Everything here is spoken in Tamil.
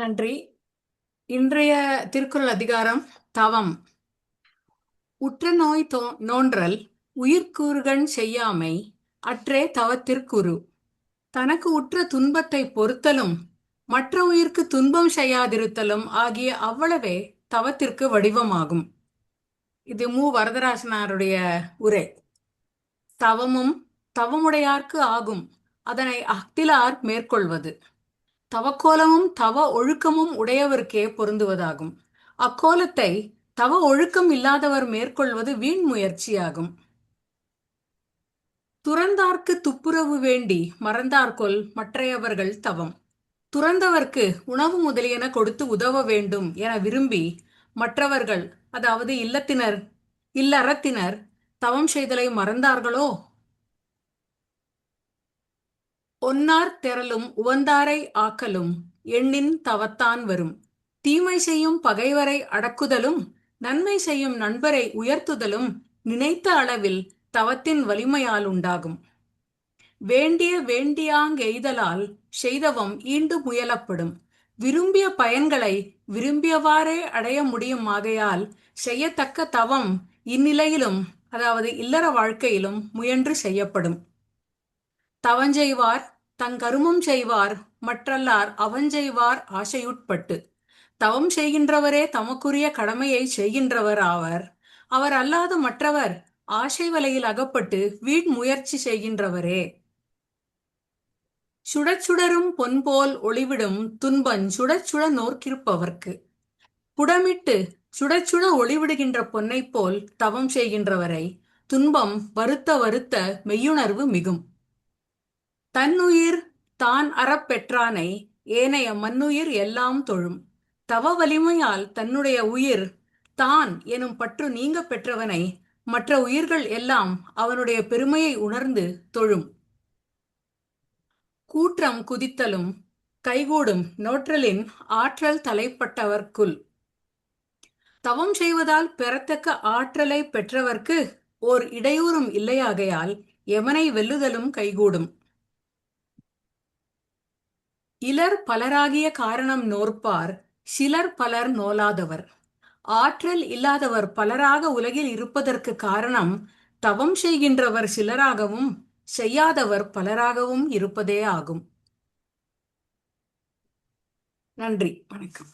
நன்றி. இன்றைய திருக்குறள் அதிகாரம் தவம். உற்ற நோய் தோ நோன்றல் உயிர்கூறுகண் செய்யாமை அற்றே தவத்திற்குரு தனக்கு உற்ற துன்பத்தை பொறுத்தலும் மற்ற உயிர்க்கு துன்பம் செய்யாதிருத்தலும் ஆகிய அவ்வளவே தவத்திற்கு வடிவமாகும். இது மு. வரதராசனாருடைய உரை. தவமும் தவமுடையார்க்கு ஆகும். அதனை அக்திலார் மேற்கொள்வது. தவக்கோலமும் தவ ஒழுக்கமும் உடையவருக்கே பொருந்துவதாகும். அக்கோலத்தை தவ ஒழுக்கம் இல்லாதவர் மேற்கொள்வது வீண் முயற்சியாகும். துறந்தார்க்கு துப்புரவு வேண்டி மறந்தார்கொல் மற்றையவர்கள் தவம். துறந்தவர்க்கு உணவு முதலியன கொடுத்து உதவ வேண்டும் என விரும்பி மற்றவர்கள் அதாவது இல்லத்தினர் இல்லறத்தினர் தவம் செய்தலை மறந்தார்களோ? ஒன்னார் தெரலும் உவந்தாரை ஆக்கலும் எண்ணின் தவத்தான் வரும். தீமை செய்யும் பகைவரை அடக்குதலும் நன்மை செய்யும் நண்பரை உயர்த்துதலும் நினைத்த அளவில் தவத்தின் வலிமையால் உண்டாகும். வேண்டிய வேண்டியாங்கெய்தலால் செய்தவம் ஈண்டு முயலப்படும். விரும்பிய பயன்களை விரும்பியவாறே அடைய முடியும் ஆகையால் செய்யத்தக்க தவம் இந்நிலையிலும் அதாவது இல்லற வாழ்க்கையிலும் முயன்று செய்யப்படும். தவஞ்செய்வார் தங்கருமம் செய்வார் மற்றல்லார் அவஞ்செய்வார் ஆசையுட்பட்டு. தவம் செய்கின்றவரே தமக்குரிய கடமையை செய்கின்றவர் ஆவர். அவர் அல்லாத மற்றவர் ஆசை வலையில் அகப்பட்டு வீண் முயற்சி செய்கின்றவரே. சுடச்சுடரும் பொன்போல் ஒளிவிடும் துன்பன் சுடச்சுட நோக்கிருப்பவர்க்கு புடமிட்டு சுடச்சுட ஒளிவிடுகின்ற பொன்னைப் போல் தவம் செய்கின்றவரை துன்பம் வருத்த வருத்த மெய்யுணர்வு மிகும். தன்னுயிர் தான் அறப்பெற்றானை ஏனைய மண்ணுயிர் எல்லாம் தொழும். தவ வலிமையால் தன்னுடைய உயிர் தான் எனும் பற்று நீங்க பெற்றவனை மற்ற உயிர்கள் எல்லாம் அவனுடைய பெருமையை உணர்ந்து தொழும். கூற்றம் குதித்தலும் கைகூடும் நோற்றலின் ஆற்றல் தலைப்பட்டவர்க்குள். தவம் செய்வதால் பெறத்தக்க ஆற்றலை பெற்றவர்க்கு ஓர் இடையூறும் இல்லையாகையால் எவனை வெல்லுதலும் கைகூடும். இலர் பலராகிய காரணம் நோற்பார் சிலர் பலர் நோலாதவர். ஆற்றல் இல்லாதவர் பலராக உலகில் இருப்பதற்கு காரணம் தவம் செய்கின்றவர் சிலராகவும் செய்யாதவர் பலராகவும் இருப்பதே ஆகும். நன்றி வணக்கம்.